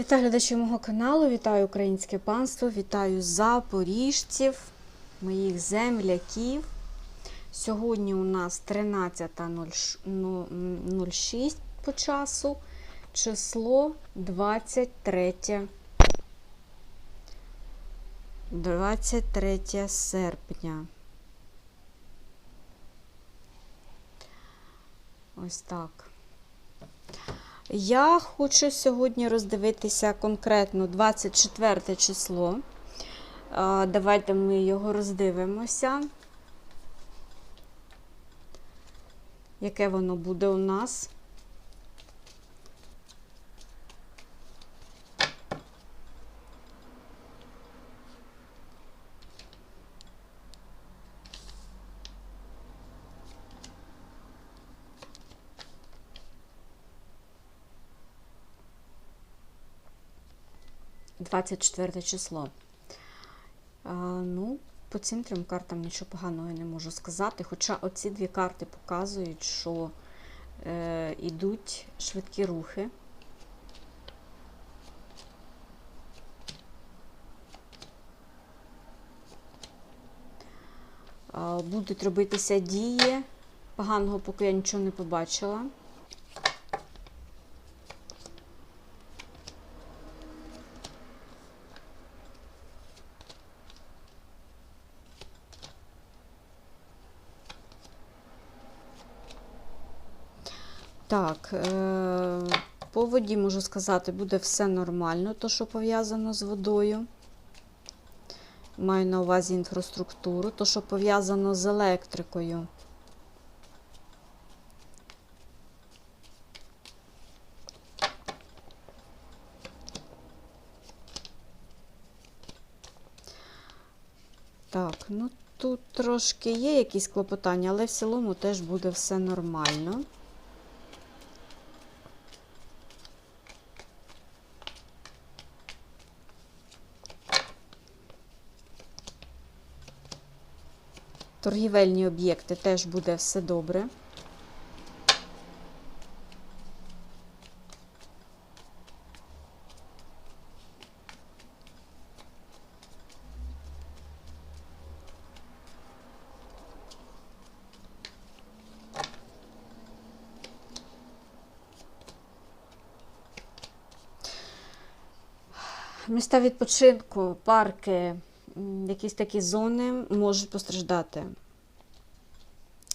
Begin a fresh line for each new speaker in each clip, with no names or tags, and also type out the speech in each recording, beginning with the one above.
Вітаю глядачів мого каналу, вітаю українське панство, вітаю запоріжців, моїх земляків. Сьогодні у нас 13.06 по часу, число 23, 23 серпня. Ось так. Я хочу сьогодні роздивитися конкретно 24 число. Давайте ми його роздивимося. Яке воно буде у нас? – 24 число. А, ну, по цим трьом картам нічого поганого я не можу сказати. Хоча оці дві карти показують, що е, йдуть швидкі рухи. Будуть робитися дії. Поганого поки я нічого не побачила. Так, е, по воді можу сказати, буде все нормально, то, що пов'язано з водою. Маю на увазі інфраструктуру, то, що пов'язано з електрикою. Так, ну тут трошки є якісь клопотання, але в цілому теж буде все нормально. Торгівельні об'єкти теж буде все добре. Міста відпочинку, парки, якісь такі зони можуть постраждати.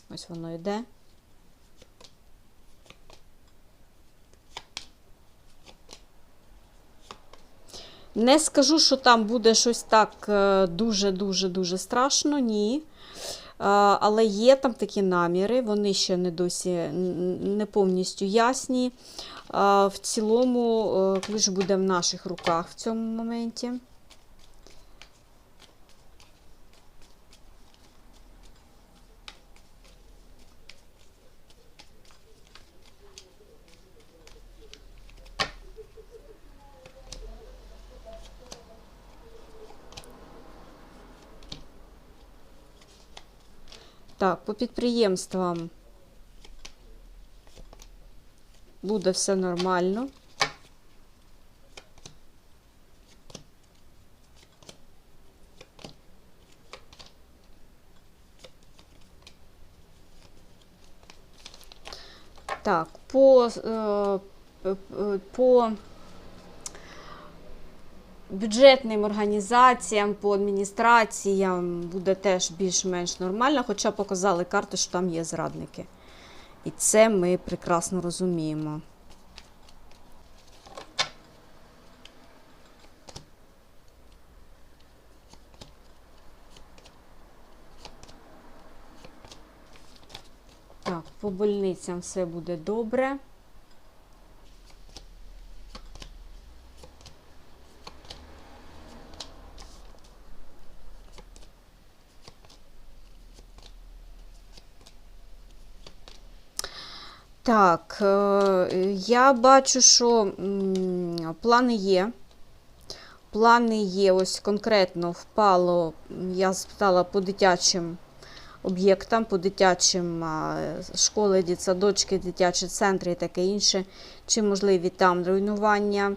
Ось воно йде. Не скажу, що там буде щось так дуже-дуже-дуже страшно, ні. Але є там такі наміри, вони ще не досі не повністю ясні. В цілому, е, ключ буде в наших руках в цьому моменті. Так, по підприємствам буде все нормально. Так, по, е, по бюджетним організаціям, по адміністраціям буде теж більш-менш нормально, хоча показали карти, що там є зрадники. І це ми прекрасно розуміємо. Так, по больницям все буде добре. Так, е, я бачу, що плани є. Плани є, ось конкретно впало, я спитала по дитячим об'єктам, по дитячим школи, дитсадочки, дитячі центри і таке інше, чи можливі там руйнування.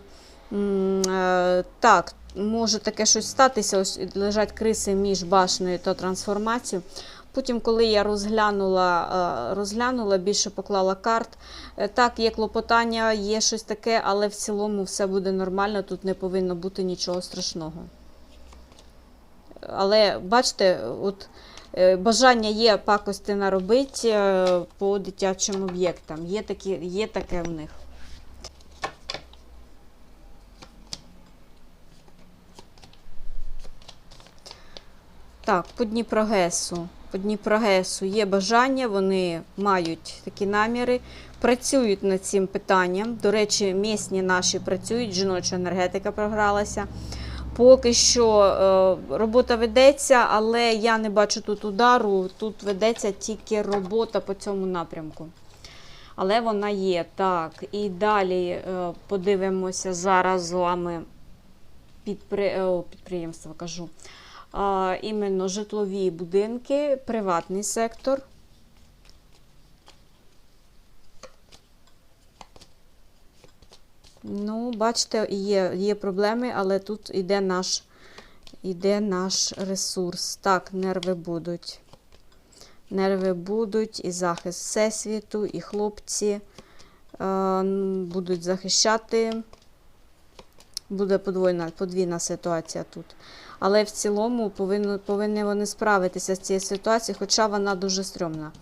Е, Так, може таке щось статися. Ось лежать криси між башнею та трансформацією. Потім, коли я розглянула, е, розглянула, більше поклала карт. е, Так, є клопотання, є щось таке, але в цілому все буде нормально, тут не повинно бути нічого страшного. Але бачите, от е, бажання є пакости наробити по дитячим об'єктам. Є, такі, є таке в них. Так, по Дніпрогесу. По Дніпрогесу є бажання, вони мають такі наміри, працюють над цим питанням. До речі, місні наші працюють, жіноча енергетика програлася. Поки що е, робота ведеться, але я не бачу тут удару. Тут ведеться тільки робота по цьому напрямку. Але вона є. Так, і далі е, подивимося зараз з вами о, підприємства, кажу. Іменно житлові будинки, приватний сектор. Ну, бачите, є, є проблеми, але тут іде наш, іде наш ресурс. Так, нерви будуть. Нерви будуть, і захист Всесвіту, і хлопці е, будуть захищати. Буде подвойна, подвійна ситуація тут. Але в цілому повинні, повинні вони справитися з цією ситуацією, хоча вона дуже стрьомна.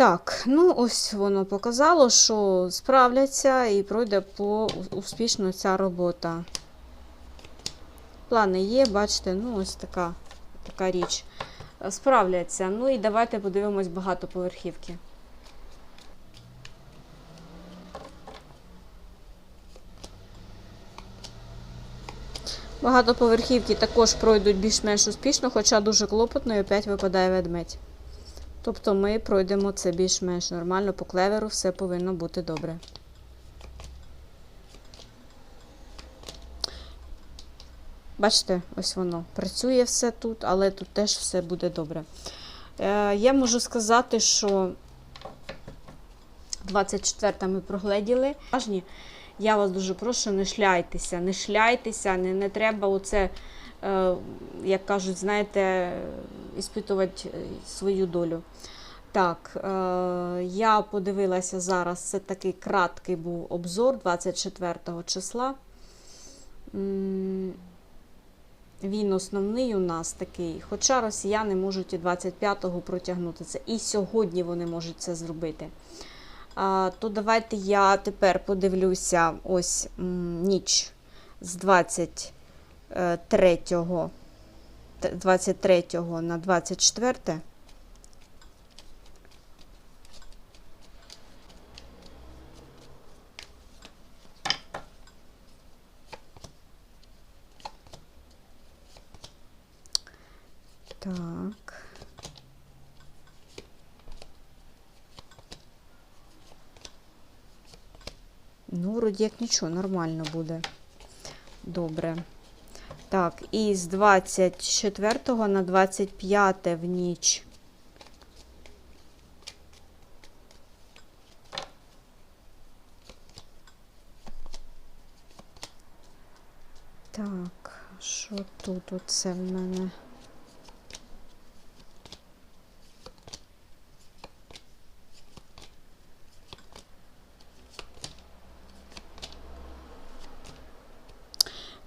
Так, ну ось воно показало, що справляться і пройде по успішно ця робота. Плани є, бачите, ну ось така, така річ. Справляться. Ну і давайте подивимось багатоповерхівки. Багатоповерхівки також пройдуть більш-менш успішно, хоча дуже клопотно і опять випадає ведмедь. Тобто ми пройдемо це більш-менш нормально, по клеверу все повинно бути добре. Бачите, ось воно. Працює все тут, але тут теж все буде добре. Е, я можу сказати, що 24 ми прогледіли. Важні. Я вас дуже прошу, не шляйтеся, не шляйтеся, не, не треба оце, е, як кажуть, знаєте, іспитувати е, свою долю. Так, е, я подивилася зараз, це такий краткий був обзор 24 числа. Він основний у нас такий, хоча росіяни можуть і 25-го протягнути це. І сьогодні вони можуть це зробити. А, то давайте я тепер подивлюся ось ніч з 23, 23 на 24. Так. Ну, вроді як нічого, нормально буде. Добре. Так, і з 24 на 25 в ніч. Так, що тут оце в мене?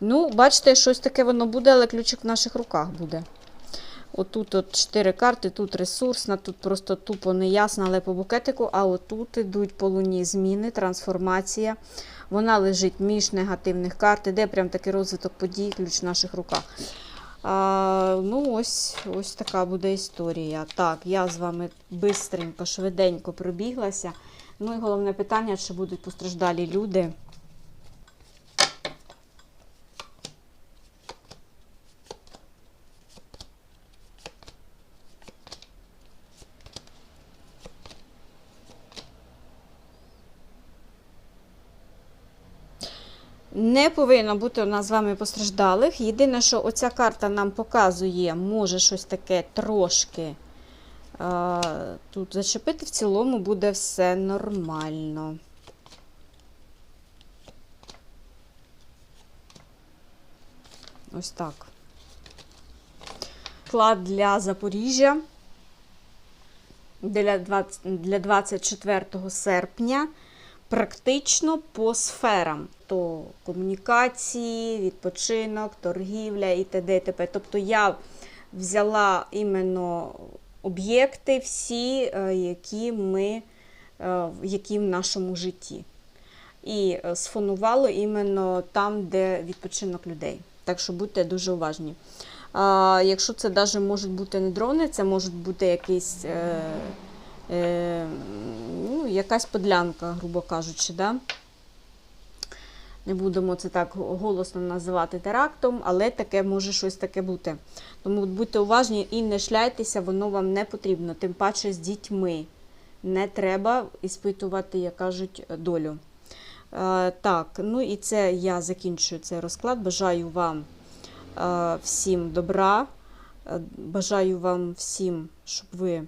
Ну, бачите, щось таке воно буде, але ключик в наших руках буде. Отут от 4 карти, тут ресурсна, тут просто тупо неясно, але по букетику. А отут ідуть по луні зміни, трансформація. Вона лежить між негативних карт, іде прям такий розвиток подій, ключ в наших руках. А, ну, ось, ось така буде історія. Так, я з вами бистренько, швиденько пробіглася. Ну і головне питання, чи будуть постраждалі люди. Не повинно бути у нас з вами постраждалих. Єдине, що оця карта нам показує, може щось таке трошки е, тут зачепити, в цілому буде все нормально. Ось так. Склад для Запоріжжя для 20 для 24 серпня практично по сферам. То комунікації, відпочинок, торгівля і т.д. т.п. Тобто я взяла іменно об'єкти всі, е, які ми, е, які в нашому житті. І е, сфонувало іменно там, де відпочинок людей. Так що будьте дуже уважні. А, якщо це навіть можуть бути не дрони, це можуть бути якийсь, е, е, ну, якась подлянка, грубо кажучи. Да? Не будемо це так голосно називати терактом, але таке може щось таке бути. Тому будьте уважні і не шляйтеся, воно вам не потрібно. Тим паче з дітьми. Не треба іспитувати, як кажуть, долю. Е, так, ну і це я закінчую цей розклад. Бажаю вам е, всім добра. Е, Бажаю вам всім, щоб ви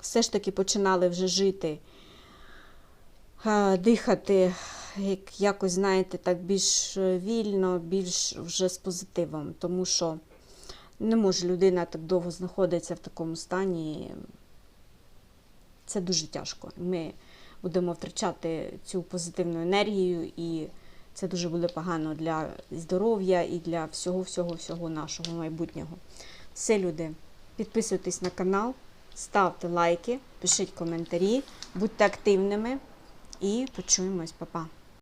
все ж таки починали вже жити, дихати, як, якось, знаєте, так більш е, вільно, більш вже з позитивом. Тому що не може людина так довго знаходитися в такому стані. Це дуже тяжко. Ми будемо втрачати цю позитивну енергію, і це дуже буде погано для здоров'я і для всього, всього, всього нашого майбутнього. Все, люди, підписуйтесь на канал, ставте лайки, пишіть коментарі, будьте активними і почуємось, Па-па.